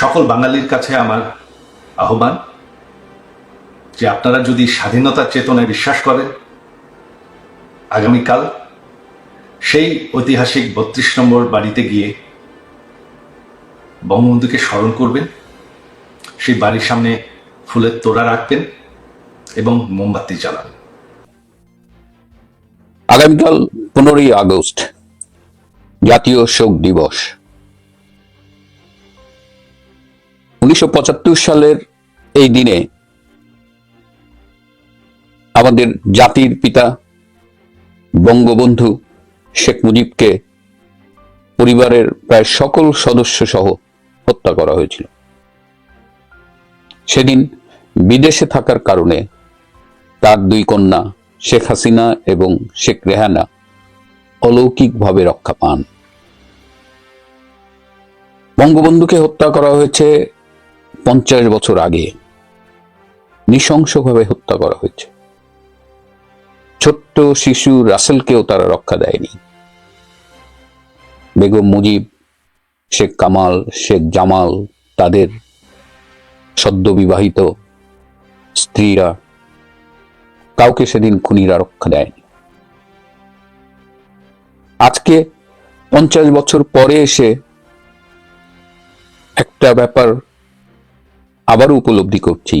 সকল বাঙালির কাছে আমার আহ্বান যে আপনারা যদি স্বাধীনতার চেতনায় বিশ্বাস করেন, আগামীকাল সেই ঐতিহাসিক বত্রিশ নম্বর বাড়িতে গিয়ে বঙ্গবন্ধুকে স্মরণ করবেন, সেই বাড়ির সামনে ফুলের তোড়া রাখবেন এবং মোমবাতি জ্বালাবেন। আগামীকাল পনেরোই আগস্ট জাতীয় শোক দিবস। উনিশশো পঁচাত্তর সালের এই দিনে আমাদের জাতির পিতা বঙ্গবন্ধু শেখ মুজিবকে পরিবারের প্রায় সকল সদস্য সহ হত্যা করা হয়েছিল। সেদিন বিদেশে থাকার কারণে তার দুই কন্যা শেখ হাসিনা এবং শেখ রেহানা অলৌকিকভাবে রক্ষা পান। বঙ্গবন্ধুকে হত্যা করা হয়েছে পঞ্চাশ বছর আগে নৃশংসভাবে হত্যা করা হয়েছে। ছোট্ট শিশু রাসেলকেও তারা রক্ষা দেয়নি। বেগম মুজিব, শেখ কামাল, শেখ জামাল, তাদের সদ্য বিবাহিত স্ত্রীরা কাউকে সেদিন খুনিরা রক্ষা দেয়নি। আজকে পঞ্চাশ বছর পরে এসে একটা ব্যাপার আবারও উপলব্ধি করছি।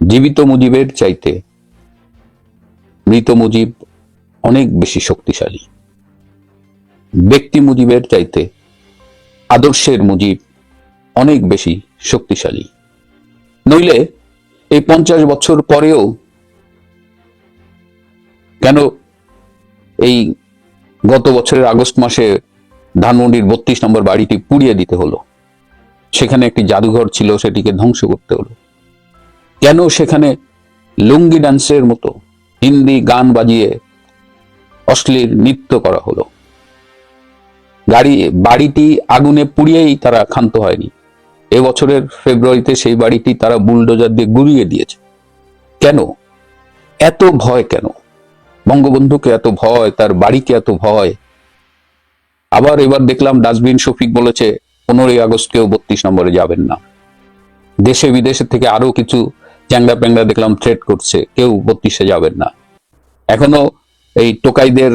জীবিত মুজিবের চাইতে মৃত মুজিব অনেক বেশি শক্তিশালী। ব্যক্তি মুজিবের চাইতে আদর্শের মুজিব অনেক বেশি শক্তিশালী। নইলে এই পঞ্চাশ বছর পরেও কেন এই গত বছরের আগস্ট মাসে ধানমন্ডির বত্রিশ নম্বর বাড়িটি পুড়িয়ে দিতে হলো? সেখানে একটি জাদুঘর ছিল, সেটিকে ধ্বংস করতে হলো। কেন সেখানে লুঙ্গি ডান্সের মতো হিন্দি গান বাজিয়ে অশ্লীল নৃত্য করা হলো? গাড়ি, বাড়িটি আগুনে পুড়িয়েই তারা ক্ষান্ত হয়নি। এবছরের ফেব্রুয়ারিতে সেই বাড়িটি তারা বুলডোজার দিয়ে গুড়িয়ে দিয়েছে। কেন? এত ভয় কেন? বঙ্গবন্ধুকে এত ভয়, তার বাড়িকে এত ভয়। আবার এবার দেখলাম ডাস্টবিন শফিক বলেছে পনেরোই আগস্টকেও বত্রিশ নম্বরে যাবেন না। দেশে বিদেশে থেকে আরও কিছু চ্যাংড়া প্যাংড়া দেখলাম থ্রেট করছে, কেউ বত্রিশে যাবেন না। এখনও এই টোকাইদের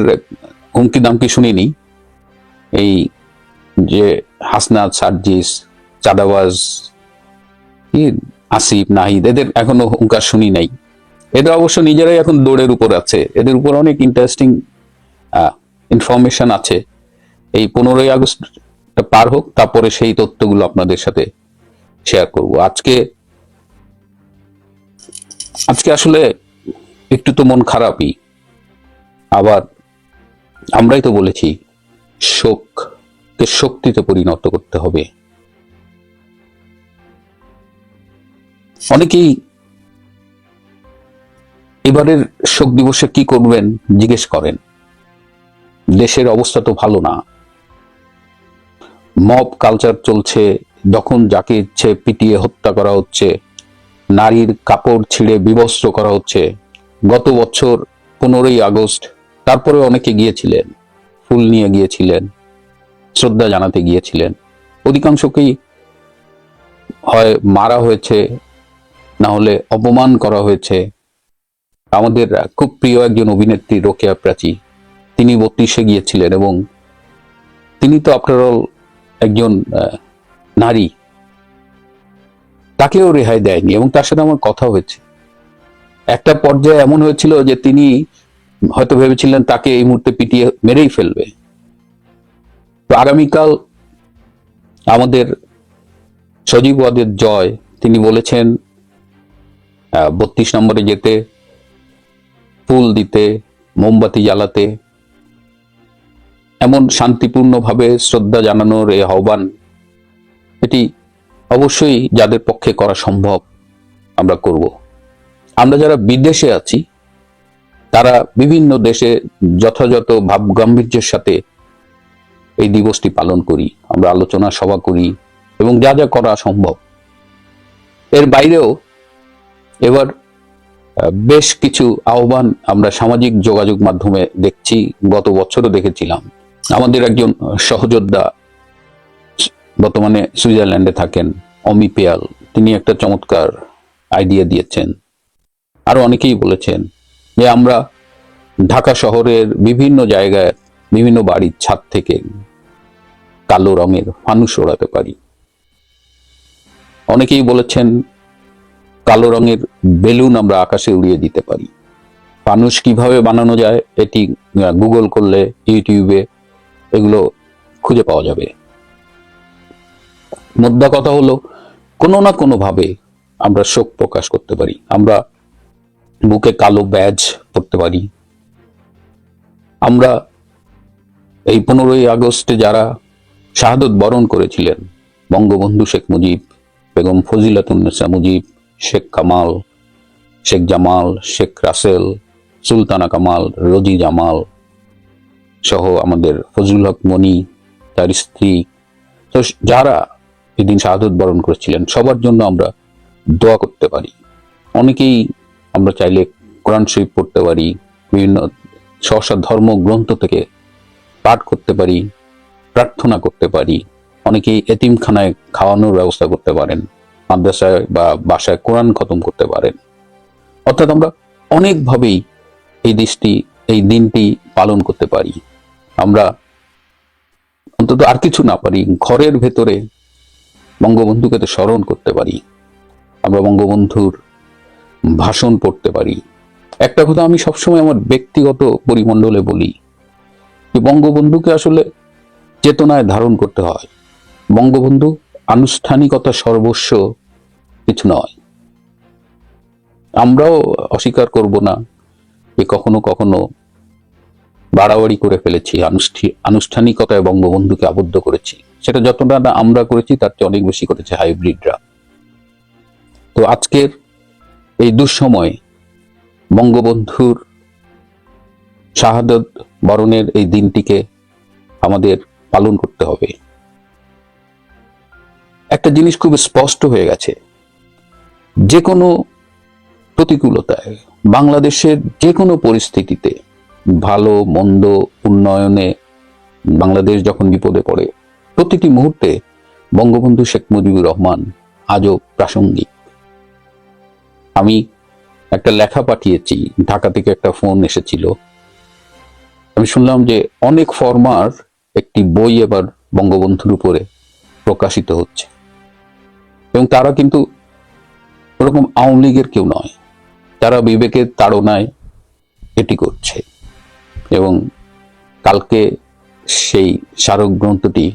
হুমকি দামকি শুনিনি। এই যে হাসনাত, সার্জিস, চাঁদাবাজ আসিফ, নাহিদ, এদের এখনও হুঙ্কার শুনি নাই। এদের অবশ্য নিজেরাই এখন দৌড়ের উপর আছে। এদের উপর অনেক ইন্টারেস্টিং ইনফরমেশন আছে। এই পনেরোই আগস্ট পার হোক, তারপরে সেই তথ্যগুলো আপনাদের সাথে শেয়ার করব। আজকে আজকে আসলে একটু তো মন খারাপই। আবার আমরাই তো বলেছি, শোককে শক্তিতে পরিণত করতে হবে। অনেকেই এবারের শোক দিবসে কি করবেন জিজ্ঞেস করেন। দেশের অবস্থা তো ভালো না। মব কালচার চলছে যখন যাকে ইচ্ছে পিটিয়ে হত্যা করা হচ্ছে, নারীর কাপড় ছিঁড়ে বিবস্ত্র করা হচ্ছে। গত বছর পনেরোই আগস্ট তারপরে অনেকে গিয়েছিলেন, ফুল নিয়ে গিয়েছিলেন, শ্রদ্ধা জানাতে গিয়েছিলেন। অধিকাংশকেই হয় মারা হয়েছে, না হলে অপমান করা হয়েছে। আমাদের খুব প্রিয় একজন অভিনেত্রী রোকেয়া প্রাচী, তিনি বত্রিশে গিয়েছিলেন এবং তিনি তো অল একজন নারী। তাকেও রেহাই দেয়নি এবং তার সাথে আমার কথা হয়েছে। একটা পর্যায়ে এমন হয়েছিল যে তিনি হয়তো ভেবেছিলেন তাকে এই মুহূর্তে পিটিয়ে মেরেই ফেলবে। তো আগামীকাল আমাদের সজীব ওয়াদের জয়, তিনি বলেছেন বত্রিশ নম্বরে যেতে, ফুল দিতে, মোমবাতি জ্বালাতে এমন শান্তিপূর্ণভাবে শ্রদ্ধা জানানোর এই আহ্বান, এটি অবশ্যই যাদের পক্ষে করা সম্ভব আমরা করব। আমরা যারা বিদেশে আছি, তারা বিভিন্ন দেশে যথাযথ ভাব গাম্ভীর্যের সাথে এই দিবসটি পালন করি। আমরা আলোচনা সভা করি এবং যা যা করা সম্ভব। এর বাইরেও এবার বেশ কিছু আহ্বান আমরা সামাজিক যোগাযোগ মাধ্যমে দেখছি, গত বছরও দেখেছিলাম। আমাদের একজন সহযোদ্ধা বর্তমানে সুইজারল্যান্ডে থাকেন, অমি পেয়াল। তিনি একটা চমৎকার আইডিয়া দিয়েছেন। আরও অনেকেই বলেছেন যে আমরা ঢাকা শহরের বিভিন্ন জায়গায়, বিভিন্ন বাড়ির ছাদ থেকে কালো রঙের ফানুস ওড়াতে পারি। অনেকেই বলেছেন কালো রঙের বেলুন আমরা আকাশে উড়িয়ে দিতে পারি। ফানুস কীভাবে বানানো যায়, এটি গুগল করলে ইউটিউবে এগুলো খুঁজে পাওয়া যাবে। মোদ্দা কথা হলো, কোনো না কোনো ভাবে আমরা শোক প্রকাশ করতে পারি। আমরা বুকে কালো ব্যাজ পরতে পারি। আমরা এই পনেরোই আগস্টে যারা শাহাদত বরণ করেছিলেন, বঙ্গবন্ধু শেখ মুজিব, বেগম ফজিলাতুন্নেসা মুজিব, শেখ কামাল, শেখ জামাল, শেখ রাসেল, সুলতানা কামাল, রোজি জামাল সহ আমাদের ফজলুল হক মনি, তার স্ত্রী। তো যারা এদিন শাহাদত বরণ করেছিলেন, সবার জন্য আমরা দোয়া করতে পারি। অনেকেই আমরা চাইলে কোরআন শরীফ পড়তে পারি, বিভিন্ন সহসা ধর্ম গ্রন্থ থেকে পাঠ করতে পারি, প্রার্থনা করতে পারি। অনেকেই এতিমখানায় খাওয়ানোর ব্যবস্থা করতে পারেন, মাদ্রাসায় বা বাসায় কোরআন খতম করতে পারেন। অর্থাৎ আমরা অনেকভাবেই এই দেশটি এই দিনটি পালন করতে পারি। অন্তত আর কিছু না পারি, ঘরের ভেতরে বঙ্গবন্ধুকে তো স্মরণ করতে পারি, আমরা বঙ্গবন্ধুর ভাষণ পড়তে পারি। একটা কথা আমি সবসময় আমার ব্যক্তিগত পরিমণ্ডলে বলি যে বঙ্গবন্ধুকে আসলে চেতনায় ধারণ করতে হয়। বঙ্গবন্ধু আনুষ্ঠানিকতা সর্বস্ব কিছু নয়। আমরাও অস্বীকার করব না যে কখনো কখনো বাড়াবাড়ি করে ফেলেছি, আনুষ্ঠা- আনুষ্ঠানিকতায় বঙ্গবন্ধুকে আবদ্ধ করেছি। সেটা যতটা না আমরা করেছি, তার চেয়ে অনেক বেশি করেছে হাইব্রিডরা। তো আজকের এই দুঃসময় বঙ্গবন্ধুর শাহাদত বরণের এই দিনটিকে আমাদের পালন করতে হবে। একটা জিনিস খুব স্পষ্ট হয়ে গেছে। যে কোনো প্রতিকূলতায়, বাংলাদেশের যে কোনো পরিস্থিতিতে ভালো, মন্দ উন্নয়নে বাংলাদেশ যখন বিপদে পড়ে প্রতিটি মুহূর্তে বঙ্গবন্ধু শেখ মুজিবুর রহমান আজও প্রাসঙ্গিক। আমি একটা লেখা পাঠিয়েছি, ঢাকা থেকে একটা ফোন এসেছিল। আমি শুনলাম যে অনেক ফরমার একটি বই এবার বঙ্গবন্ধুর উপরে প্রকাশিত হচ্ছে। এবং তারা কিন্তু ওরকম আওয়ামী লীগের কেউ নয়। তারা বিবেকের তাড়নায় এটি করছে। কালকে সেই স্মারক গ্রন্থটি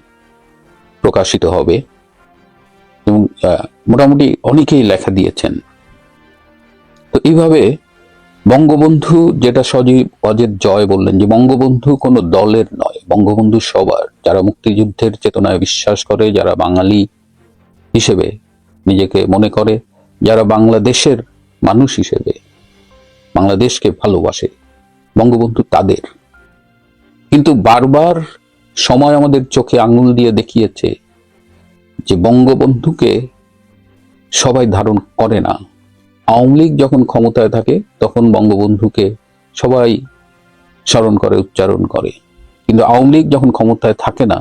প্রকাশিত হবে। এবং মোটামুটি অনেকেই লেখা দিয়েছেন। তো এইভাবে বঙ্গবন্ধু যেটা সজীব অজের জয় বললেন যে, বঙ্গবন্ধু কোনো দলের নয়, বঙ্গবন্ধু সবার। যারা মুক্তিযুদ্ধের চেতনায় বিশ্বাস করে, যারা বাঙালি হিসেবে নিজেকে মনে করে, যারা বাংলাদেশের মানুষ হিসেবে বাংলাদেশকে ভালোবাসে, বঙ্গবন্ধু তাদের। কিন্তু বারবার সময় আমাদের চোখে আঙুল দিয়ে দেখিয়েছে যে বঙ্গবন্ধুকে সবাই ধারণ করে না। আওয়ামী লীগ যখন ক্ষমতায় থাকে, তখন বঙ্গবন্ধুকে সবাই স্মরণ করে, উচ্চারণ করে। কিন্তু আওয়ামী লীগ যখন ক্ষমতায় থাকে না,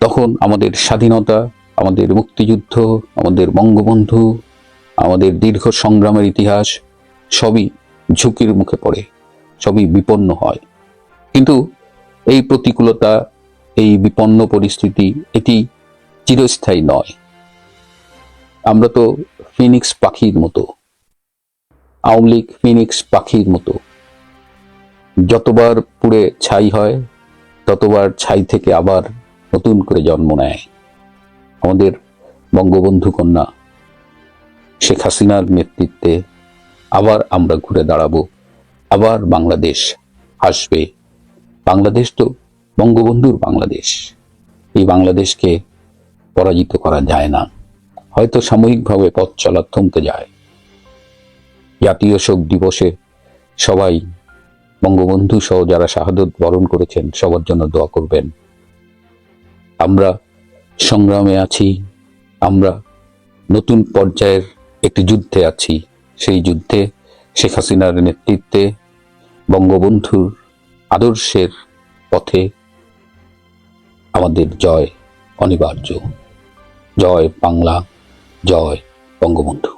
তখন আমাদের স্বাধীনতা, আমাদের মুক্তিযুদ্ধ, আমাদের বঙ্গবন্ধু, আমাদের দীর্ঘ সংগ্রামের ইতিহাস সবই ঝুঁকির মুখে পড়ে, সবই বিপন্ন হয়। কিন্তু এই প্রতিকূলতা, এই বিপন্ন পরিস্থিতি এটি চিরস্থায়ী নয়। আমরা তো ফিনিক্স পাখির মতো, আওয়ামী লীগ ফিনিক্স পাখির মতো। যতবার পুড়ে ছাই হয়, ততবার ছাই থেকে আবার নতুন করে জন্ম নেয়। আমাদের বঙ্গবন্ধু কন্যা শেখ হাসিনার নেতৃত্বে আবার আমরা ঘুরে দাঁড়াবো, আবার বাংলাদেশ আসবে বাংলাদেশ তো বঙ্গবন্ধুর বাংলাদেশ। এই বাংলাদেশকে পরাজিত করা যায় না। হয়তো সাময়িকভাবে পথ চলা থমকে যায়। জাতীয় শোক দিবসে সবাই বঙ্গবন্ধু সহ যারা শাহাদত বরণ করেছেন, সবার জন্য দোয়া করবেন। আমরা সংগ্রামে আছি, আমরা নতুন পর্যায়ের একটি যুদ্ধে আছি। সেই যুদ্ধে শেখ হাসিনার নেতৃত্বে বঙ্গবন্ধুর আদর্শের পথে আমাদের জয় অনিবার্য। জয় বাংলা জয় বঙ্গবন্ধু।